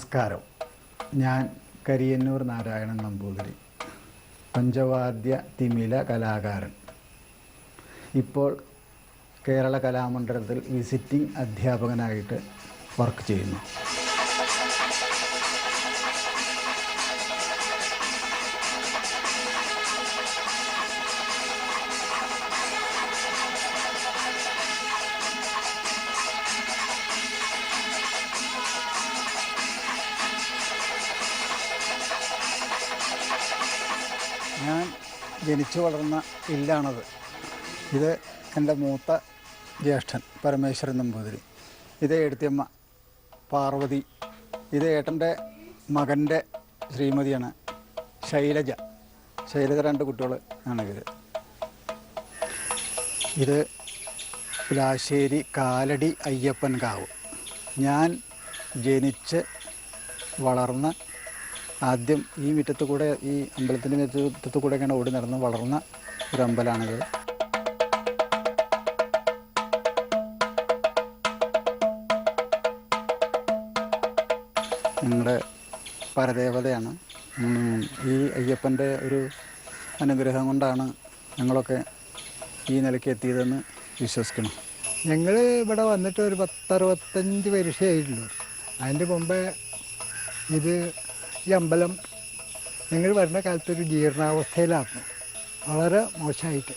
നമസ്കാരം. ഞാൻ കരിയന്നൂർ നാരായണൻ നമ്പൂതിരി പഞ്ചവാദ്യ തിമില കലാകാരൻ. ഇപ്പോൾ കേരള കലാമണ്ഡലത്തിൽ വിസിറ്റിംഗ് അധ്യാപകനായിട്ട് വർക്ക് ചെയ്യുന്നു. ജനിച്ചു വളർന്ന ഇല്ലാണത്. ഇത് എന്റെ മൂത്ത ജ്യേഷ്ഠൻ പരമേശ്വരൻ നമ്പൂതിരി. ഇത് എഴുത്തിയമ്മ പാർവതി. ഇത് ഏട്ടന്റെ മകന്റെ ശ്രീമതിയാണ് ശൈലജ. ശൈലജ രണ്ട് കുട്ടികൾ ആണിവർ ഇത് പുലാശ്ശേരി കാലടി അയ്യപ്പൻ കാവ്. ഞാൻ ജനിച്ച് വളർന്ന് ആദ്യം ഈ മുറ്റത്ത് കൂടെ ഈ അമ്പലത്തിന്റെ മുറ്റത്ത് കൂടെയൊക്കെയാണ് ഓടി നടന്ന് വളർന്ന ഒരു അമ്പലമാണിത് ഞങ്ങളുടെ പരദേവതയാണ്. ഈ അയ്യപ്പന്റെ ഒരു അനുഗ്രഹം കൊണ്ടാണ് ഞങ്ങളൊക്കെ ഈ നിലയ്ക്ക് എത്തിയതെന്ന് വിശ്വസിക്കണം. ഞങ്ങൾ ഇവിടെ വന്നിട്ട് ഒരു പത്തറുപത്തഞ്ച് വർഷമായിട്ടുള്ളൂ അതിന്റെ മുമ്പേ ഇത് ഈ അമ്പലം ഞങ്ങൾ വരുന്ന കാലത്തൊരു ജീർണാവസ്ഥയിലായിരുന്നു വളരെ മോശമായിട്ട്.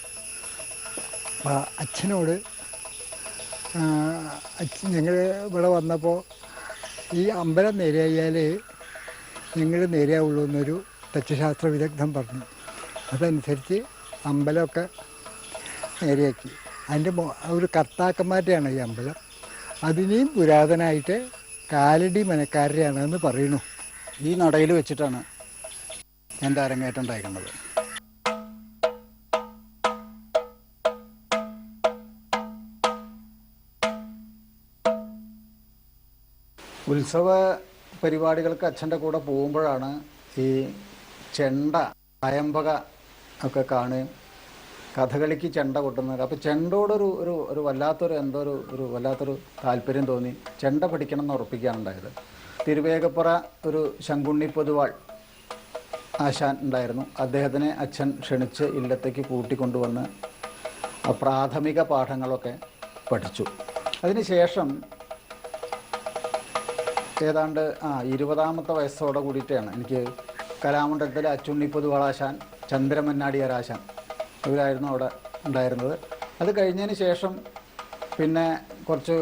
അപ്പോൾ അച്ഛനോട് അച്ഛൻ ഞങ്ങൾ ഇവിടെ വന്നപ്പോൾ ഈ അമ്പലം നേരെയായാലേ നിങ്ങൾ നേരെയാവുള്ളൂ എന്നൊരു തച്ചുശാസ്ത്ര വിദഗ്ധൻ പറഞ്ഞു. അതനുസരിച്ച് അമ്പലമൊക്കെ നേരെയാക്കി. അതിന്റെ ഒരു കർത്താക്കന്മാരുടെയാണ് ഈ അമ്പലം. അതിനെയും പുരാതനമായിട്ട് കാലടി മനക്കാരുടെയാണെന്ന് പറയുന്നു. ഈ നടയിൽ വെച്ചിട്ടാണ് എന്റെ അരങ്ങേറ്റം ഉണ്ടായിരിക്കുന്നത് ഉത്സവ പരിപാടികൾക്ക് അച്ഛന്റെ കൂടെ പോകുമ്പോഴാണ് ഈ ചെണ്ട അയമ്പക ഒക്കെ കാണുകയും കഥകളിക്ക് ചെണ്ട കൊട്ടുന്നത്. അപ്പോൾ ചെണ്ടോടൊരു ഒരു ഒരു വല്ലാത്തൊരു എന്തോ ഒരു ഒരു വല്ലാത്തൊരു താല്പര്യം തോന്നി. ചെണ്ട പഠിക്കണം എന്ന് ഉറപ്പിക്കാനുണ്ടായത് തിരുവേഗപ്പുറ ഒരു ശങ്കുണ്ണി പൊതുവാൾ ആശാൻ ഉണ്ടായിരുന്നു. അദ്ദേഹത്തിനെ അച്ഛൻ ക്ഷണിച്ച് ഇല്ലത്തേക്ക് കൂട്ടിക്കൊണ്ടുവന്ന് പ്രാഥമിക പാഠങ്ങളൊക്കെ പഠിച്ചു. അതിനുശേഷം ഏതാണ്ട് ആ ഇരുപതാമത്തെ വയസ്സോടെ കൂടിയിട്ടാണ് എനിക്ക് കലാമണ്ഡലത്തിലെ അച്ചുണ്ണി പൊതുവാളാശാൻ ചന്ദ്രമന്നാടിയാരാശാൻ ഇവരായിരുന്നു അവിടെ ഉണ്ടായിരുന്നത്. അത് കഴിഞ്ഞതിന് ശേഷം പിന്നെ കുറച്ച്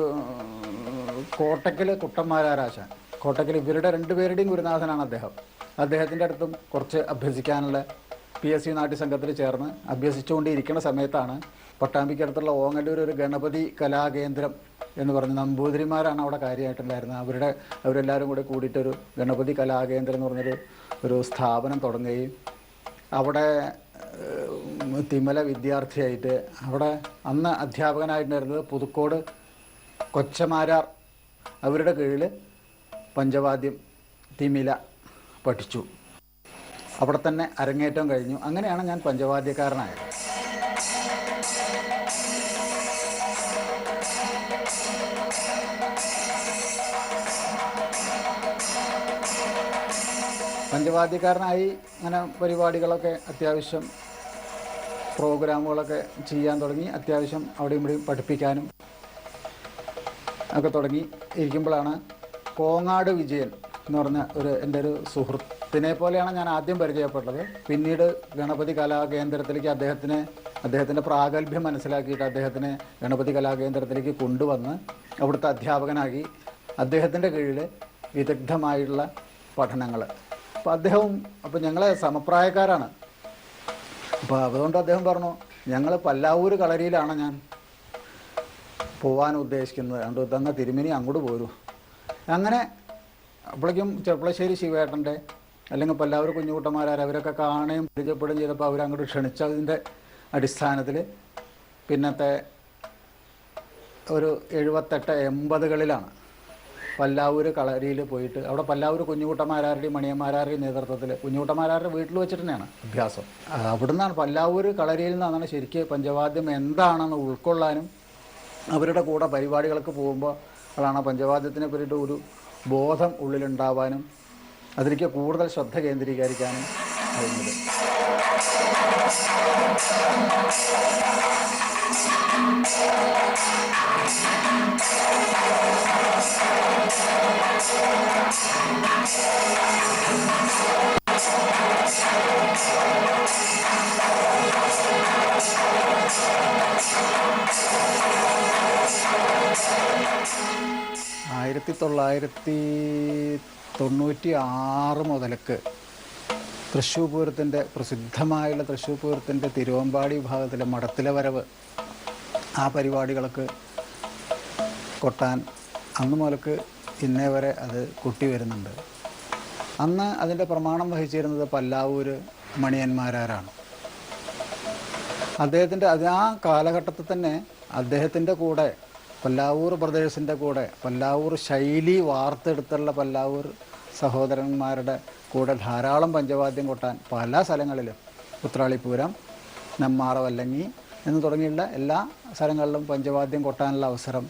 കോട്ടക്കൽ കുട്ടന്മാരാരാശാൻ കോട്ടക്കൽ ഇവരുടെ രണ്ടുപേരുടെയും ഗുരുനാഥനാണ് അദ്ദേഹം. അദ്ദേഹത്തിന്റെ അടുത്തും കുറച്ച് അഭ്യസിക്കാനുള്ള പി എസ് സി നാട്യസംഘത്തിൽ ചേർന്ന് അഭ്യസിച്ചുകൊണ്ടിരിക്കുന്ന സമയത്താണ് പട്ടാമ്പിക്കടുത്തുള്ള ഓങ്ങല്ലൂർ ഒരു ഗണപതി കലാകേന്ദ്രം എന്ന് പറഞ്ഞ് നമ്പൂതിരിമാരാണ് അവിടെ കാര്യമായിട്ടുണ്ടായിരുന്നത്. അവരുടെ അവരെല്ലാവരും കൂടെ കൂടിയിട്ടൊരു ഗണപതി കലാകേന്ദ്രം എന്ന് പറഞ്ഞൊരു ഒരു സ്ഥാപനം തുടങ്ങുകയും അവിടെ തിമല വിദ്യാർത്ഥിയായിട്ട് അവിടെ അന്ന് അധ്യാപകനായിട്ടുണ്ടായിരുന്നത് പുതുക്കോട് കൊച്ചമാരാർ. അവരുടെ കീഴിൽ പഞ്ചവാദ്യം തിമില പഠിച്ചു. അവിടെ തന്നെ അരങ്ങേറ്റം കഴിഞ്ഞു. അങ്ങനെയാണ് ഞാൻ പഞ്ചവാദ്യക്കാരനായത്. പഞ്ചവാദ്യക്കാരനായി അങ്ങനെ പരിപാടികളൊക്കെ അത്യാവശ്യം പ്രോഗ്രാമുകളൊക്കെ ചെയ്യാൻ തുടങ്ങി. അത്യാവശ്യം അവിടെയും ഇവിടെയും പഠിപ്പിക്കാനും ഒക്കെ തുടങ്ങി. ഇരിക്കുമ്പോഴാണ് കോങ്ങാട് വിജയൻ എന്ന് പറഞ്ഞ ഒരു എന്റെ ഒരു സുഹൃത്തിനെ പോലെയാണ് ഞാൻ ആദ്യം പരിചയപ്പെട്ടത്. പിന്നീട് ഗണപതി കലാകേന്ദ്രത്തിലേക്ക് അദ്ദേഹത്തിന് അദ്ദേഹത്തിന്റെ പ്രാഗൽഭ്യം മനസ്സിലാക്കിയിട്ട് അദ്ദേഹത്തിനെ ഗണപതി കലാകേന്ദ്രത്തിലേക്ക് കൊണ്ടുവന്ന് അവിടുത്തെ അധ്യാപകനാക്കി അദ്ദേഹത്തിന്റെ കീഴിൽ വിദഗ്ധമായിട്ടുള്ള പഠനങ്ങൾ. അപ്പോൾ അദ്ദേഹവും അപ്പോൾ ഞങ്ങളെ സമപ്രായക്കാരാണ്. അപ്പോൾ അതുകൊണ്ട് അദ്ദേഹം പറഞ്ഞു ഞങ്ങൾ പല്ലാവൂർ കളരിയിലാണ് ഞാൻ പോവാൻ ഉദ്ദേശിക്കുന്നത്. അതുകൊണ്ട് തന്ന തിരുമിനി അങ്ങോട്ട് പോരൂ. അങ്ങനെ അപ്പോഴേക്കും ചെപ്പളശ്ശേരി ശിവേട്ടന്റെ അല്ലെങ്കിൽ പല്ലാവൂർ കുഞ്ഞുകുട്ടന്മാരാർ അവരൊക്കെ കാണുകയും പരിചയപ്പെടുകയും ചെയ്തപ്പോൾ അവരങ്ങോട്ട് ക്ഷണിച്ചതിന്റെ അടിസ്ഥാനത്തിൽ പിന്നത്തെ ഒരു എഴുപത്തെട്ട് എൺപതുകളിലാണ് പല്ലാവൂർ കളരിയിൽ പോയിട്ട്. അവിടെ പല്ലാവൂർ കുഞ്ഞുകുട്ടന്മാരാരുടെയും മണിയന്മാരാരുടെയും നേതൃത്വത്തിൽ കുഞ്ഞുകുട്ടന്മാരാരുടെ വീട്ടിൽ വെച്ചിട്ട് തന്നെയാണ് അഭ്യാസം. അവിടുന്നാണ് പല്ലാവൂർ കളരിയിൽ നിന്നാണ് ശരിക്കും പഞ്ചവാദ്യം എന്താണെന്ന് ഉൾക്കൊള്ളാനും അവരുടെ കൂടെ പരിപാടികൾക്ക് പോകുമ്പോൾ അതാണ് പഞ്ചവാദ്യത്തിനെ പറ്റിയിട്ട് ഒരു ബോധം ഉള്ളിലുണ്ടാവാനും അതിലേക്ക് കൂടുതൽ ശ്രദ്ധ കേന്ദ്രീകരിക്കാനും കഴിയുന്നത്. ആയിരത്തി തൊള്ളായിരത്തി തൊണ്ണൂറ്റി ആറ് മുതലക്ക് തൃശ്ശൂർ പൂരത്തിന്റെ പ്രസിദ്ധമായുള്ള തൃശ്ശൂർ പൂരത്തിന്റെ തിരുവമ്പാടി വിഭാഗത്തിലെ മഠത്തിലെ വരവ് ആ പരിപാടികളൊക്കെ കൊട്ടാൻ അന്ന് മുതൽക്ക് ഇന്നേ വരെ അത് കുട്ടി വരുന്നുണ്ട്. അന്ന് അതിന്റെ പ്രമാണം വഹിച്ചിരുന്നത് പല്ലാവൂര് മണിയന്മാരാരാണ്. അദ്ദേഹത്തിന്റെ അത് ആ കാലഘട്ടത്തിൽ തന്നെ അദ്ദേഹത്തിന്റെ കൂടെ പല്ലാവൂർ ബ്രദേഴ്സിന്റെ കൂടെ പല്ലാവൂർ ശൈലി വാർത്തെടുത്തുള്ള പല്ലാവൂർ സഹോദരന്മാരുടെ കൂടെ ധാരാളം പഞ്ചവാദ്യം കൊട്ടാൻ പല സ്ഥലങ്ങളിലും. ഉത്രാളിപ്പൂരം നെമ്മാറ വല്ലങ്ങി എന്ന് തുടങ്ങിയുള്ള എല്ലാ സ്ഥലങ്ങളിലും പഞ്ചവാദ്യം കൊട്ടാനുള്ള അവസരം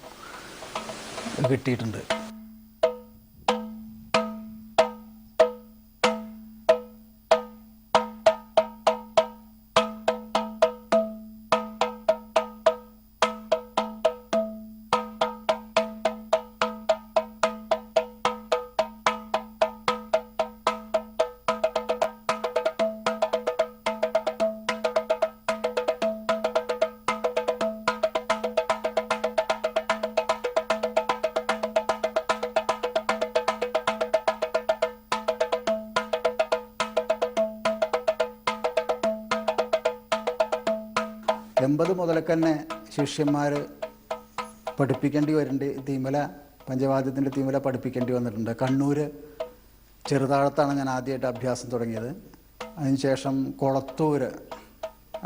കിട്ടിയിട്ടുണ്ട്. എൺപത് മുതലൊക്കെ തന്നെ ശിഷ്യന്മാർ പഠിപ്പിക്കേണ്ടി വരുന്നുണ്ട് തീമല പഞ്ചവാദ്യത്തിന്റെ തീമല പഠിപ്പിക്കേണ്ടി വന്നിട്ടുണ്ട്. കണ്ണൂർ ചെറുതാഴത്താണ് ഞാൻ ആദ്യമായിട്ട് അഭ്യാസം തുടങ്ങിയത്. അതിനുശേഷം കൊളത്തൂർ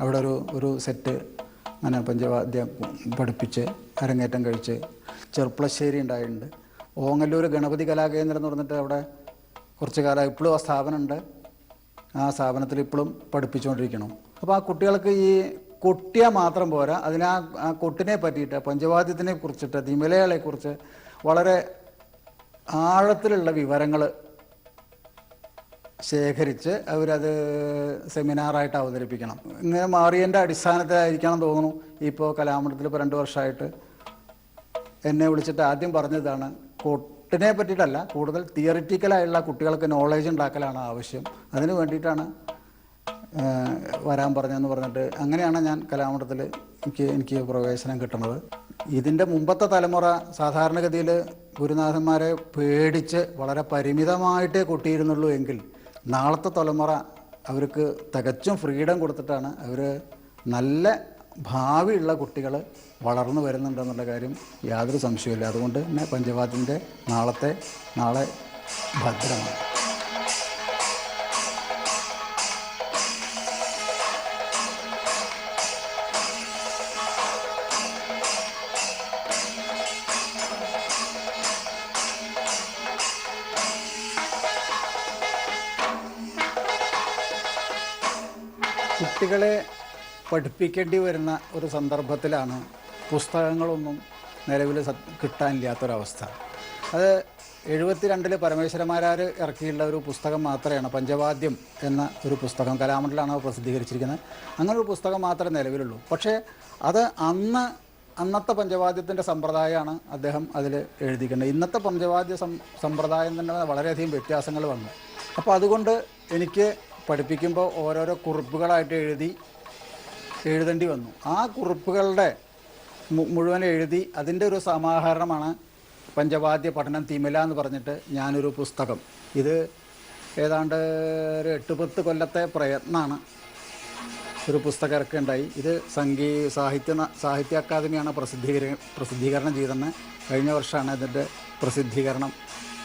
അവിടെ ഒരു ഒരു സെറ്റ് അങ്ങനെ പഞ്ചവാദ്യം പഠിപ്പിച്ച് അരങ്ങേറ്റം കഴിച്ച് ചെറുപ്പളശ്ശേരി ഉണ്ടായിട്ടുണ്ട്. ഓങ്ങല്ലൂർ ഗണപതി കലാകേന്ദ്രം എന്ന് പറഞ്ഞിട്ട് അവിടെ കുറച്ച് കാലം ഇപ്പോഴും ആ സ്ഥാപനമുണ്ട്. ആ സ്ഥാപനത്തിൽ ഇപ്പോഴും പഠിപ്പിച്ചുകൊണ്ടിരിക്കണം അപ്പോൾ ആ കുട്ടികൾക്ക് ഈ കൊട്ടിയാൽ മാത്രം പോരാ. അതിന് ആ കൊട്ടിനെ പറ്റിയിട്ട് പഞ്ചവാദ്യത്തിനെ കുറിച്ചിട്ട് തിമലകളെ കുറിച്ച് വളരെ ആഴത്തിലുള്ള വിവരങ്ങൾ ശേഖരിച്ച് അവരത് സെമിനാറായിട്ട് അവതരിപ്പിക്കണം. ഇങ്ങനെ മാറിയതിന്റെ അടിസ്ഥാനത്തിലായിരിക്കണം തോന്നുന്നു ഇപ്പോൾ കലാമണ്ഡലത്തിൽ ഇപ്പോൾ രണ്ട് വർഷമായിട്ട് എന്നെ വിളിച്ചിട്ട് ആദ്യം പറഞ്ഞതാണ് കൊട്ടിനെ പറ്റിയിട്ടല്ല കൂടുതൽ തിയറിറ്റിക്കലായുള്ള കുട്ടികൾക്ക് നോളേജ് ഉണ്ടാക്കലാണ് ആവശ്യം. അതിന് വേണ്ടിയിട്ടാണ് വരാൻ പറഞ്ഞതെന്ന് പറഞ്ഞിട്ട് അങ്ങനെയാണ് ഞാൻ കലാമണ്ഡലത്തിൽ എനിക്ക് എനിക്ക് പ്രവേശനം കിട്ടുന്നത്. ഇതിന്റെ മുമ്പത്തെ തലമുറ സാധാരണഗതിയിൽ ഗുരുനാഥന്മാരെ പേടിച്ച് വളരെ പരിമിതമായിട്ടേ കൊട്ടിയിരുന്നുള്ളൂ എങ്കിൽ നാളത്തെ തലമുറ അവർക്ക് തികച്ചും ഫ്രീഡം കൊടുത്തിട്ടാണ് അവർ നല്ല ഭാവിയുള്ള കുട്ടികൾ വളർന്നു വരുന്നുണ്ടെന്നുള്ള കാര്യം യാതൊരു സംശയമില്ല അതുകൊണ്ട് തന്നെ പഞ്ചവാദിന്റെ നാളത്തെ നാളെ ഭദ്രമാണ്. കുട്ടികളെ പഠിപ്പിക്കേണ്ടി വരുന്ന ഒരു സന്ദർഭത്തിലാണ് പുസ്തകങ്ങളൊന്നും നിലവിൽ കിട്ടാനില്ലാത്തൊരവസ്ഥ. അത് എഴുപത്തിരണ്ടിൽ പരമേശ്വരന്മാരാർ ഇറക്കിയുള്ള ഒരു പുസ്തകം മാത്രമാണ് പഞ്ചവാദ്യം എന്ന ഒരു പുസ്തകം. കലാമണ്ഡലാണ് അത് പ്രസിദ്ധീകരിച്ചിരിക്കുന്നത്. അങ്ങനെ ഒരു പുസ്തകം മാത്രമേ നിലവിലുള്ളൂ. പക്ഷേ അത് അന്ന് അന്നത്തെ പഞ്ചവാദ്യത്തിന്റെ സമ്പ്രദായമാണ് അദ്ദേഹം അതിൽ എഴുതിക്കേണ്ടത്. ഇന്നത്തെ പഞ്ചവാദ്യ സം സമ്പ്രദായം തന്നെ വളരെയധികം വ്യത്യാസങ്ങൾ വന്നു. അപ്പോൾ അതുകൊണ്ട് എനിക്ക് പഠിപ്പിക്കുമ്പോൾ ഓരോരോ കുറിപ്പുകളായിട്ട് എഴുതി എഴുതേണ്ടി വന്നു. ആ കുറിപ്പുകളുടെ മുഴുവൻ എഴുതി അതിന്റെ ഒരു സമാഹരണമാണ് പഞ്ചവാദ്യ പഠനം തിമില എന്ന് പറഞ്ഞിട്ട് ഞാനൊരു പുസ്തകം. ഇത് ഏതാണ്ട് ഒരു എട്ട് പത്ത് കൊല്ലത്തെ പ്രയത്നമാണ് ഒരു പുസ്തകം ഇറക്കുണ്ടായി ഇത് സംഗീ സാഹിത്യ സാഹിത്യ അക്കാദമിയാണ് പ്രസിദ്ധീകര പ്രസിദ്ധീകരണം ചെയ്തെന്ന് കഴിഞ്ഞ വർഷമാണ് ഇതിന്റെ പ്രസിദ്ധീകരണം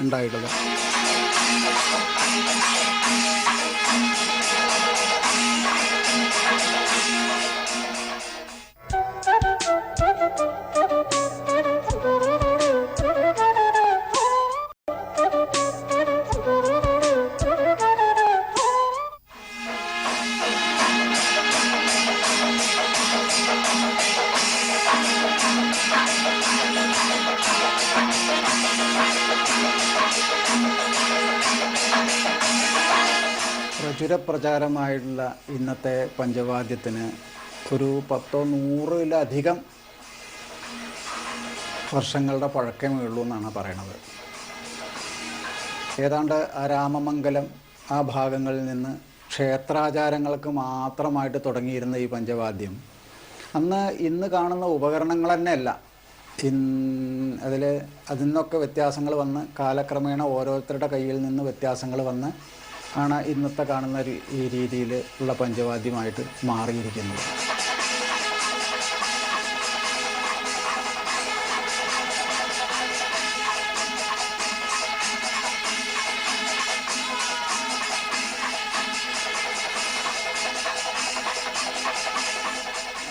ഉണ്ടായിട്ടുള്ളത്. പ്രചുര പ്രചാരമായിട്ടുള്ള ഇന്നത്തെ പഞ്ചവാദ്യത്തിന് ഒരു പത്തോ നൂറിലധികം വർഷങ്ങളുടെ പഴക്കമേ ഉള്ളൂ എന്നാണ് പറയണത്. ഏതാണ്ട് ആ രാമമംഗലം ആ ഭാഗങ്ങളിൽ നിന്ന് ക്ഷേത്രാചാരങ്ങൾക്ക് മാത്രമായിട്ട് തുടങ്ങിയിരുന്ന ഈ പഞ്ചവാദ്യം. അന്ന് ഇന്ന് കാണുന്ന ഉപകരണങ്ങൾ തന്നെയല്ല. അതിൽ അതിൽ നിന്നൊക്കെ വ്യത്യാസങ്ങൾ വന്ന് കാലക്രമേണ ഓരോരുത്തരുടെ കയ്യിൽ നിന്ന് വ്യത്യാസങ്ങൾ വന്ന് ആണ് ഇന്നത്തെ കാണുന്ന ഈ രീതിയിൽ ഉള്ള പഞ്ചവാദ്യമായിട്ട് മാറിയിരിക്കുന്നത്.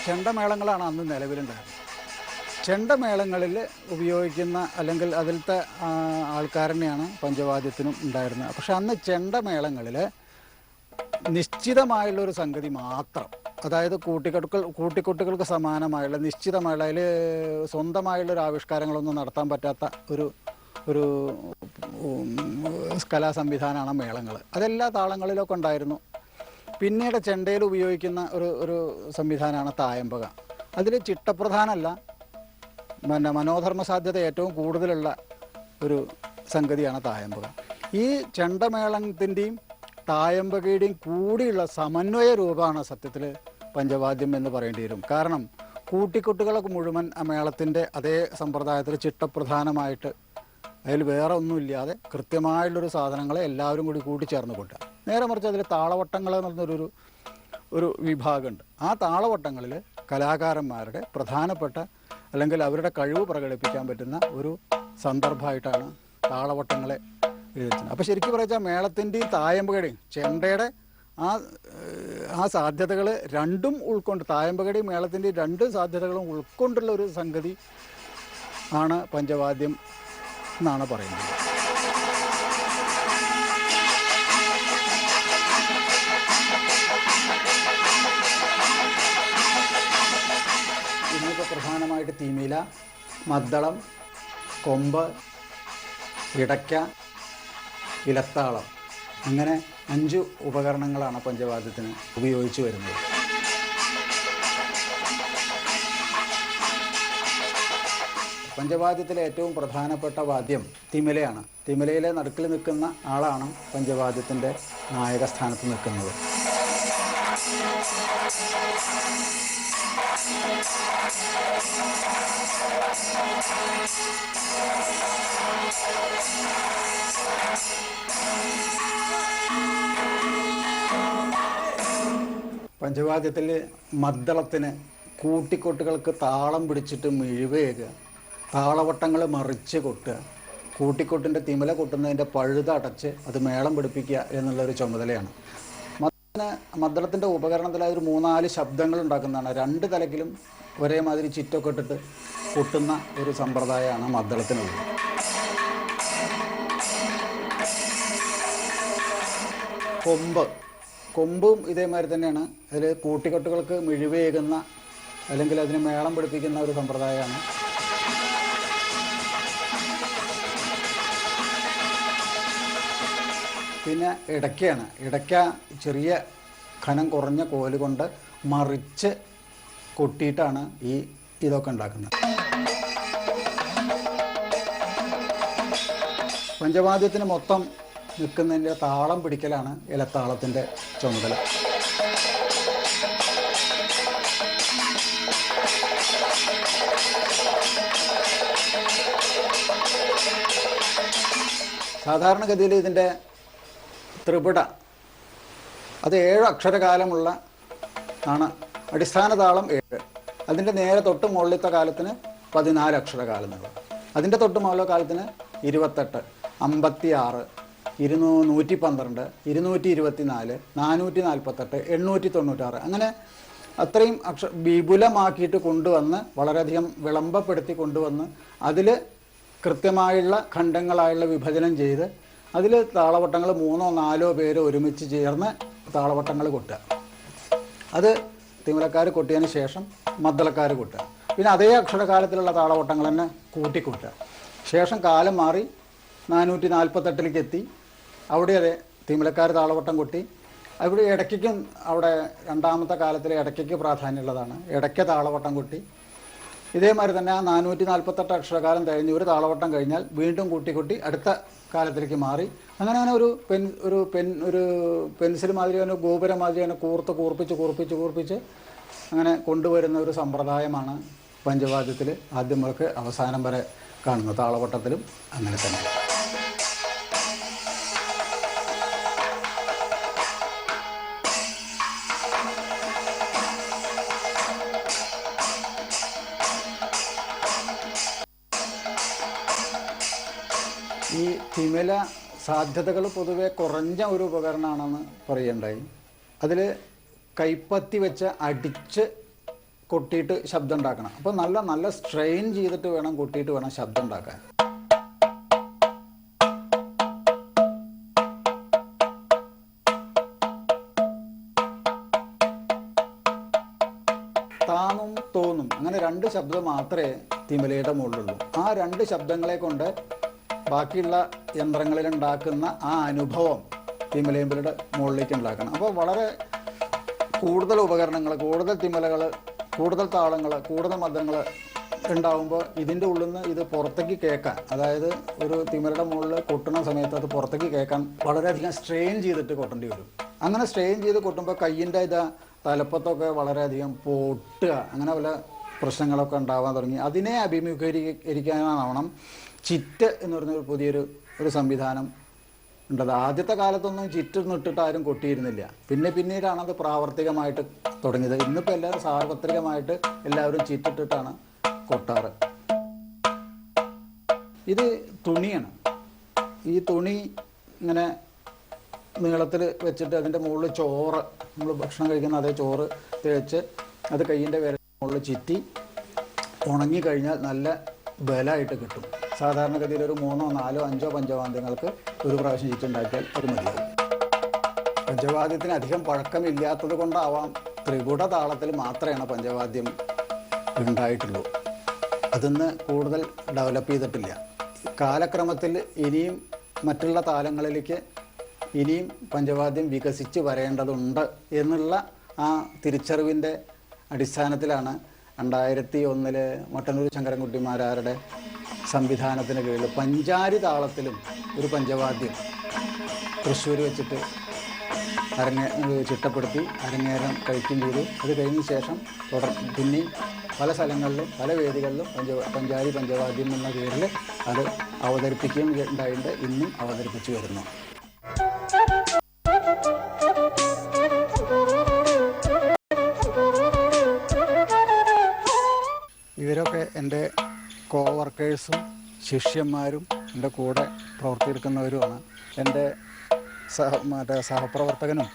ചെണ്ടമേളങ്ങളാണ് അന്ന് നിലവിലുണ്ടായിരുന്നത്. ചെണ്ടമേളങ്ങളിൽ ഉപയോഗിക്കുന്ന അല്ലെങ്കിൽ അതിലത്തെ ആൾക്കാരനെയാണ് പഞ്ചവാദ്യത്തിനും ഉണ്ടായിരുന്നത്. പക്ഷെ അന്ന് ചെണ്ടമേളങ്ങളിൽ നിശ്ചിതമായുള്ളൊരു സംഗതി മാത്രം അതായത് കൂട്ടിക്കെട്ടുകൾ കൂട്ടിക്കൊട്ടുകൾക്ക് സമാനമായുള്ള നിശ്ചിതമായുള്ള അതിൽ സ്വന്തമായുള്ളൊരു ആവിഷ്കാരങ്ങളൊന്നും നടത്താൻ പറ്റാത്ത ഒരു ഒരു കലാ സംവിധാനമാണ് മേളങ്ങൾ. അതെല്ലാ താളങ്ങളിലൊക്കെ ഉണ്ടായിരുന്നു. പിന്നീട് ചെണ്ടയിൽ ഉപയോഗിക്കുന്ന ഒരു ഒരു സംവിധാനമാണ് തായമ്പക. അതിൽ ചിട്ടപ്രധാനമല്ല പിന്നെ മനോധർമ്മ സാധ്യത ഏറ്റവും കൂടുതലുള്ള ഒരു സംഗതിയാണ് തായമ്പക. ഈ ചെണ്ടമേളത്തിന്റെയും തായമ്പകയുടെയും കൂടിയുള്ള സമന്വയ രൂപമാണ് സത്യത്തിൽ പഞ്ചവാദ്യം എന്ന് പറയേണ്ടി വരും. കാരണം കൂട്ടിക്കൊട്ടുകളൊക്കെ മുഴുവൻ മേളത്തിന്റെ അതേ സമ്പ്രദായത്തിൽ ചിട്ടപ്രധാനമായിട്ട് അതിൽ വേറെ ഒന്നുമില്ലാതെ കൃത്യമായുള്ളൊരു സാധനങ്ങളെ എല്ലാവരും കൂടി കൂട്ടിച്ചേർന്ന് കൊണ്ടുക നേരെ മറിച്ച് അതിൽ താളവട്ടങ്ങൾ എന്ന് പറഞ്ഞൊരു ഒരു വിഭാഗമുണ്ട്. ആ താളവട്ടങ്ങളിൽ കലാകാരന്മാരുടെ പ്രധാനപ്പെട്ട അല്ലെങ്കിൽ അവരുടെ കഴിവ് പ്രകടിപ്പിക്കാൻ പറ്റുന്ന ഒരു സന്ദർഭമായിട്ടാണ് താളവട്ടങ്ങളെ എഴുതുന്നത് അപ്പോൾ ശരിക്കും പറഞ്ഞാൽ മേളത്തിന്റെയും തായമ്പകയുടെയും ചെണ്ടയുടെ ആ ആ സാധ്യതകൾ രണ്ടും ഉൾക്കൊണ്ട് തായമ്പകയുടെയും മേളത്തിന്റെയും രണ്ട് സാധ്യതകളും ഉൾക്കൊണ്ടുള്ള ഒരു സംഗതി ആണ് പഞ്ചവാദ്യം എന്നാണ് പറയുന്നത്. പ്രധാനമായിട്ട് തിമില മദ്ദളം കൊമ്പ് ഇടയ്ക്ക ഇലത്താളം. അങ്ങനെ അഞ്ച് ഉപകരണങ്ങളാണ് പഞ്ചവാദ്യത്തിന് ഉപയോഗിച്ചു വരുന്നത്. പഞ്ചവാദ്യത്തിലെ ഏറ്റവും പ്രധാനപ്പെട്ട വാദ്യം തിമിലയാണ്. തിമിലയിലെ നടുക്കിൽ നിൽക്കുന്ന ആളാണ് പഞ്ചവാദ്യത്തിന്റെ നായകസ്ഥാനത്ത് നിൽക്കുന്നത്. പഞ്ചവാദ്യത്തിൽ മദ്ദളത്തിന് കൂട്ടിക്കൊട്ടുകൾക്ക് താളം പിടിച്ചിട്ട് മിഴിവേകുക താളവട്ടങ്ങൾ മറിച്ച് കൊട്ടുക. കൂട്ടിക്കൊട്ടിന്റെ തിമല കൊട്ടുന്നതിന്റെ പഴുത അടച്ച് അത് മേളം പിടിപ്പിക്കുക എന്നുള്ളൊരു ചുമതലയാണ്. മദ്ദളത്തിന് മദ്ദളത്തിന്റെ ഉപകരണത്തിലായ ഒരു മൂന്നാൽ ശബ്ദങ്ങൾ ഉണ്ടാക്കുന്നതാണ്. രണ്ട് തലക്കിലും ഒരേമാതിരി ചിറ്റൊക്കെ ഇട്ടിട്ട് കൊട്ടുന്ന ഒരു സമ്പ്രദായമാണ് മദ്ദളത്തിനുള്ളത്. കൊമ്പ്. കൊമ്പും ഇതേമാതിരി തന്നെയാണ്. അതിൽ കൂട്ടിക്കെട്ടുകൾക്ക് മിഴിവേകുന്ന അല്ലെങ്കിൽ അതിന് മേളം പിടിപ്പിക്കുന്ന ഒരു സമ്പ്രദായമാണ്. പിന്നെ ഇടയ്ക്കയാണ് ഇടയ്ക്ക ചെറിയ ഖനം കുറഞ്ഞ കോൽ കൊണ്ട് മറിച്ച് കൊട്ടിയിട്ടാണ് ഈ ഇതൊക്കെ ഉണ്ടാക്കുന്നത്. പഞ്ചവാദ്യത്തിന് മൊത്തം നിൽക്കുന്നതിന്റെ താളം പിടിക്കലാണ് ഇലത്താളത്തിന്റെ ചുമതല. സാധാരണഗതിയിൽ ഇതിന്റെ ത്രിപുട അത് ഏഴ് അക്ഷരകാലമുള്ള ആണ് അടിസ്ഥാന താളം ഏഴ്. അതിന്റെ നേരെ തൊട്ട് മുകളിലത്തെ കാലത്തിന് പതിനാല് അക്ഷരകാലം എന്നുള്ളത് അതിന്റെ തൊട്ട് മുകളിലെ കാലത്തിന് ഇരുപത്തെട്ട് അമ്പത്തി ആറ് ഇരുന്നൂ നൂറ്റി പന്ത്രണ്ട് ഇരുന്നൂറ്റി ഇരുപത്തി നാല് നാനൂറ്റി നാൽപ്പത്തെട്ട് എണ്ണൂറ്റി തൊണ്ണൂറ്റാറ് അങ്ങനെ അത്രയും അക്ഷ വിപുലമാക്കിയിട്ട് കൊണ്ടുവന്ന് വളരെയധികം വിളംബപ്പെടുത്തി കൊണ്ടുവന്ന് അതിൽ കൃത്യമായുള്ള ഖണ്ഡങ്ങളായുള്ള വിഭജനം ചെയ്ത് അതിൽ താളവട്ടങ്ങൾ മൂന്നോ നാലോ പേര് ഒരുമിച്ച് ചേർന്ന് താളവട്ടങ്ങൾ കൊട്ടുക. അത് തിമിലക്കാർ കൊട്ടിയതിന് ശേഷം മദ്ദളക്കാർ കൊട്ടുക. പിന്നെ അതേ അക്ഷരകാലത്തിലുള്ള താളവട്ടങ്ങൾ തന്നെ കൂട്ടിക്കൂട്ടുക ശേഷം കാലം മാറി നാനൂറ്റി നാൽപ്പത്തെട്ടിലേക്ക് എത്തി. അവിടെ അതെ തിമിലക്കാർ താളവട്ടം കൊട്ടി. അവിടെ ഇടയ്ക്കും അവിടെ രണ്ടാമത്തെ കാലത്തിലെ ഇടയ്ക്ക് പ്രാധാന്യമുള്ളതാണ്. ഇടയ്ക്ക് താളവട്ടം കൊട്ടി. ഇതേമാതിരി തന്നെ ആ നാനൂറ്റി നാൽപ്പത്തെട്ട് അക്ഷരകാലം കഴിഞ്ഞ് ഒരു താളവട്ടം കഴിഞ്ഞാൽ വീണ്ടും കൂട്ടി കൂട്ടി അടുത്ത കാലത്തിലേക്ക് മാറി. അങ്ങനെ അങ്ങനെ ഒരു പെൻ ഒരു പെൻ ഒരു പെൻസിൽ മാതിരി തന്നെ ഗോപുരം മാതിരി തന്നെ കൂർത്ത് കൂർപ്പിച്ച് കൂർപ്പിച്ച് കൂർപ്പിച്ച് അങ്ങനെ കൊണ്ടുവരുന്ന ഒരു സമ്പ്രദായമാണ് പഞ്ചവാദ്യത്തിൽ ആദ്യം മുതൽക്ക് അവസാനം വരെ കാണുന്നത്. താളവട്ടത്തിലും അങ്ങനെ തന്നെ. തിമില സാധ്യതകൾ പൊതുവെ കുറഞ്ഞ ഒരു ഉപകരണമാണെന്ന് പറയുണ്ടായി. അതിൽ കൈപ്പത്തി വെച്ച് അടിച്ച് കൊട്ടിയിട്ട് ശബ്ദം ഉണ്ടാക്കണം അപ്പോൾ നല്ല നല്ല സ്ട്രെയിൻ ചെയ്തിട്ട് വേണം കൊട്ടിയിട്ട് വേണം ശബ്ദം ഉണ്ടാക്കാൻ താന്നും. തോന്നും അങ്ങനെ രണ്ട് ശബ്ദം മാത്രമേ തിമലയുടെ മുകളിലുള്ളൂ. ആ രണ്ട് ശബ്ദങ്ങളെ കൊണ്ട് ബാക്കിയുള്ള യന്ത്രങ്ങളിൽ ഉണ്ടാക്കുന്ന ആ അനുഭവം തിമലേമ്പലിയുടെ മുകളിലേക്ക് ഉണ്ടാക്കണം. അപ്പോൾ വളരെ കൂടുതൽ ഉപകരണങ്ങൾ കൂടുതൽ തിമലകൾ കൂടുതൽ താളങ്ങൾ കൂടുതൽ മദ്ദങ്ങൾ ഉണ്ടാവുമ്പോൾ ഇതിന്റെ ഉള്ളിൽ നിന്ന് ഇത് പുറത്തേക്ക് കേൾക്കാൻ അതായത് ഒരു തിമലയുടെ മുകളിൽ കൊട്ടുന്ന സമയത്ത് അത് പുറത്തേക്ക് കേൾക്കാൻ വളരെയധികം സ്ട്രെയിൻ ചെയ്തിട്ട് കൊട്ടേണ്ടി വരും. അങ്ങനെ സ്ട്രെയിൻ ചെയ്ത് കൊട്ടുമ്പോൾ കയ്യിന്റെ ഇതാ തലപ്പത്തൊക്കെ വളരെയധികം പൊട്ടുക അങ്ങനെ പല പ്രശ്നങ്ങളൊക്കെ ഉണ്ടാവാൻ തുടങ്ങി. അതിനെ അഭിമുഖീകരിക്കാനാവണം ചിറ്റ് എന്ന് പറഞ്ഞ ഒരു പുതിയൊരു ഒരു സംവിധാനം ഉണ്ടത്. ആദ്യത്തെ കാലത്തൊന്നും ചിറ്റ് നിട്ടിട്ട് ആരും കൊട്ടിയിരുന്നില്ല. പിന്നെ പിന്നീടാണ് അത് പ്രാവർത്തികമായിട്ട് തുടങ്ങിയത്. ഇന്നിപ്പോൾ എല്ലാവരും സാർവത്രികമായിട്ട് എല്ലാവരും ചിറ്റിട്ടിട്ടാണ് കൊട്ടാറ്. ഇത് തുണിയാണ്. ഈ തുണി ഇങ്ങനെ നീളത്തിൽ വെച്ചിട്ട് അതിന്റെ മുകളിൽ ചോറ് നമ്മൾ ഭക്ഷണം കഴിക്കുന്ന അതേ ചോറ് തേച്ച് അത് കയ്യിന്റെ വിരൽ മുകളിൽ ചിറ്റി ഉണങ്ങി കഴിഞ്ഞാൽ നല്ല ബലമായിട്ട് കിട്ടും. സാധാരണഗതിയിൽ ഒരു മൂന്നോ നാലോ അഞ്ചോ പഞ്ചവാദ്യങ്ങൾക്ക് ഒരു പ്രാവശ്യം ചുറ്റുണ്ടാക്കിയാൽ അത് മതിയാവും. പഞ്ചവാദ്യത്തിന് അധികം പഴക്കമില്ലാത്തത് കൊണ്ടാവാം ത്രികുട താളത്തിൽ മാത്രമാണ് പഞ്ചവാദ്യം ഉണ്ടായിട്ടുള്ളൂ. അതിന്ന് കൂടുതൽ ഡെവലപ്പ് ചെയ്തിട്ടില്ല. കാലക്രമത്തിൽ ഇനിയും മറ്റുള്ള താലങ്ങളിലേക്ക് ഇനിയും പഞ്ചവാദ്യം വികസിച്ച് വരേണ്ടതുണ്ട് എന്നുള്ള ആ തിരിച്ചറിവിന്റെ അടിസ്ഥാനത്തിലാണ് രണ്ടായിരത്തി ഒന്നിൽ മട്ടന്നൂർ ശങ്കരൻകുട്ടിമാരാരുടെ സംവിധാനത്തിന് കീഴിൽ പഞ്ചാരി താളത്തിലും ഒരു പഞ്ചവാദ്യം തൃശ്ശൂർ വെച്ചിട്ട് അരങ്ങേ ചിട്ടപ്പെടുത്തി അരങ്ങേറ്റം കഴിക്കുകയും ചെയ്തു. അത് കഴിഞ്ഞ ശേഷം തുടർ പിന്നെയും പല സ്ഥലങ്ങളിലും പല വേദികളിലും പഞ്ച പഞ്ചാരി പഞ്ചവാദ്യം എന്ന പേരിൽ അത് അവതരിപ്പിക്കുകയും ഉണ്ടായിട്ട് ഇന്നും അവതരിപ്പിച്ചു വരുന്നു. കോ ശിഷ്യന്മാരും എന്റെ കൂടെ പ്രവർത്തിയെടുക്കുന്നവരുമാണ്. എന്റെ സഹ മറ്റേ സഹപ്രവർത്തകനും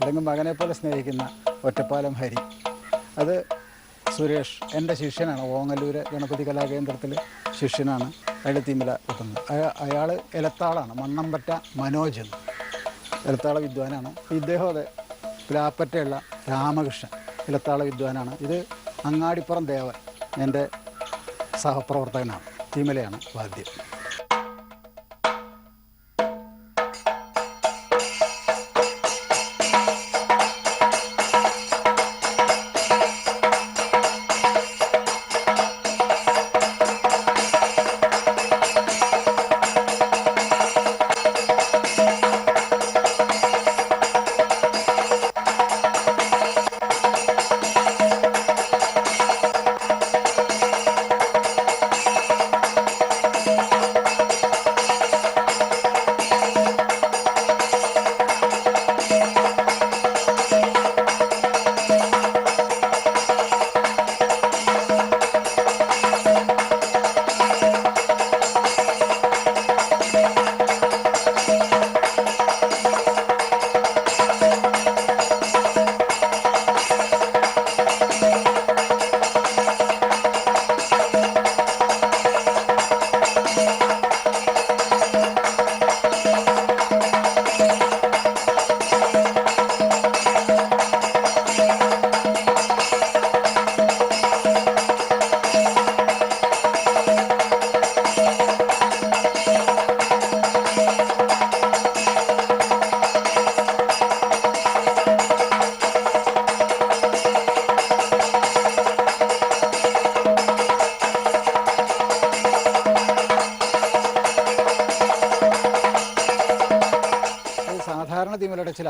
അല്ലെങ്കിൽ മകനെ പോലെ സ്നേഹിക്കുന്ന ഒറ്റപ്പാലം ഹരി. അത് സുരേഷ് എന്റെ ശിഷ്യനാണ്. ഓങ്ങല്ലൂർ ഗണപതി കലാകേന്ദ്രത്തിൽ ശിഷ്യനാണ്. അയാൾ തീമില കിട്ടുന്നത് അയാൾ എലത്താളാണ്. മണ്ണമ്പറ്റ മനോജ് എന്ന്. എലത്താള വിദ്വാനാണ്. ഇദ്ദേഹം അതെ പ്ലാപ്പറ്റയുള്ള രാമകൃഷ്ണൻ ഇലത്താള വിദ്വാനാണ്. ഇത് അങ്ങാടിപ്പുറം ദേവൻ എന്റെ സഹപ്രവർത്തകനാണ്. തിമലയാണ് വാദ്യം.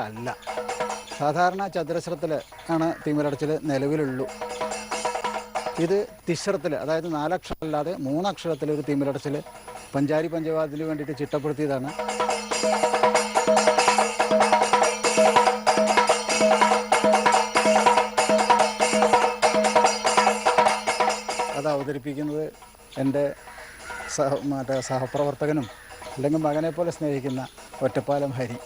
തിമിരടച്ചിലല്ല സാധാരണ ചതുരശ്രത്തിൽ ആണ് തിമിരടച്ചിൽ നിലവിലുള്ളൂ. ഇത് തിശ്രത്തിൽ അതായത് നാലക്ഷരം അല്ലാതെ മൂന്നക്ഷരത്തിൽ ഒരു തിമിരടച്ചിൽ പഞ്ചാരി പഞ്ചവാദിന് വേണ്ടിയിട്ട് ചിട്ടപ്പെടുത്തിയതാണ്. അത് അവതരിപ്പിക്കുന്നത് എന്റെ സഹ മറ്റേ സഹപ്രവർത്തകനും അല്ലെങ്കിൽ മകനെ പോലെ സ്നേഹിക്കുന്ന ഒറ്റപ്പാലം ഹരി.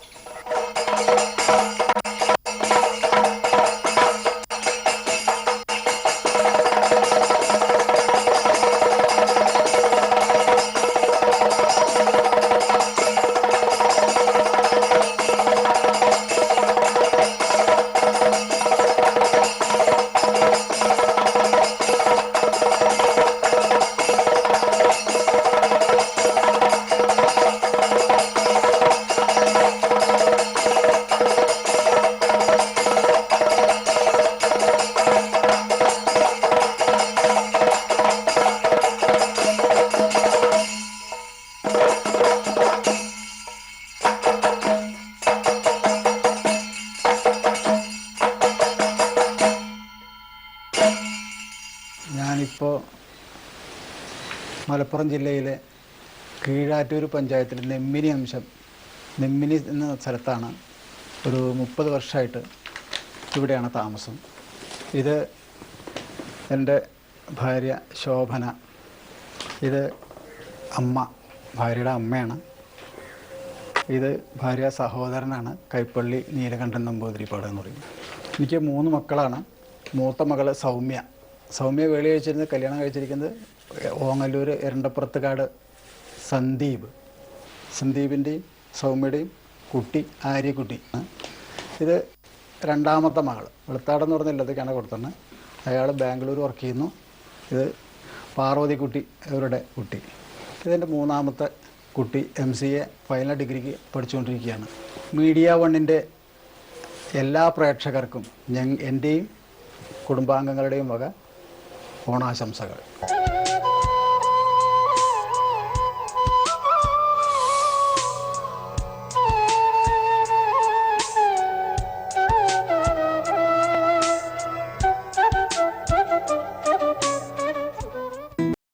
മലപ്പുറം ജില്ലയിലെ കീഴാറ്റൂർ പഞ്ചായത്തിൽ നെമ്മിനി അംശം നെമ്മിനി എന്ന സ്ഥലത്താണ് ഒരു മുപ്പത് വർഷമായിട്ട് ഇവിടെയാണ് താമസം. ഇത് എന്റെ ഭാര്യ ശോഭന ഇത് അമ്മ ഭാര്യയുടെ അമ്മയാണ്. ഇത് ഭാര്യ സഹോദരനാണ് കൈപ്പള്ളി നീലകണ്ഠൻ നമ്പൂതിരിപ്പാട് എന്ന് പറയുന്നത് എനിക്ക് മൂന്ന് മക്കളാണ്. മൂത്ത മകൾ സൗമ്യ. സൗമ്യ വേളി കഴിച്ചിരുന്നത് കല്യാണം കഴിച്ചിരിക്കുന്നത് ഓങ്ങല്ലൂർ എരണ്ടപ്പുറത്തുകാട് സന്ദീപ്. സന്ദീപിന്റെയും സൗമ്യയുടെയും കുട്ടി ആര്യക്കുട്ടി. ഇത് രണ്ടാമത്തെ മകൾ വെളുത്താടെന്ന് പറഞ്ഞില്ല ഇത് കിണ കൊടുത്താണ് അയാൾ ബാംഗ്ലൂർ വർക്ക് ചെയ്യുന്നു. ഇത് പാർവതിക്കുട്ടി അവരുടെ കുട്ടി. ഇതെന്റെ മൂന്നാമത്തെ കുട്ടി എം സി എ ഫൈനൽ ഡിഗ്രിക്ക് പഠിച്ചുകൊണ്ടിരിക്കുകയാണ്. മീഡിയ വണ്ണിന്റെ എല്ലാ പ്രേക്ഷകർക്കും ഞ എന്റെയും കുടുംബാംഗങ്ങളുടെയും വക ഓണാശംസകൾ.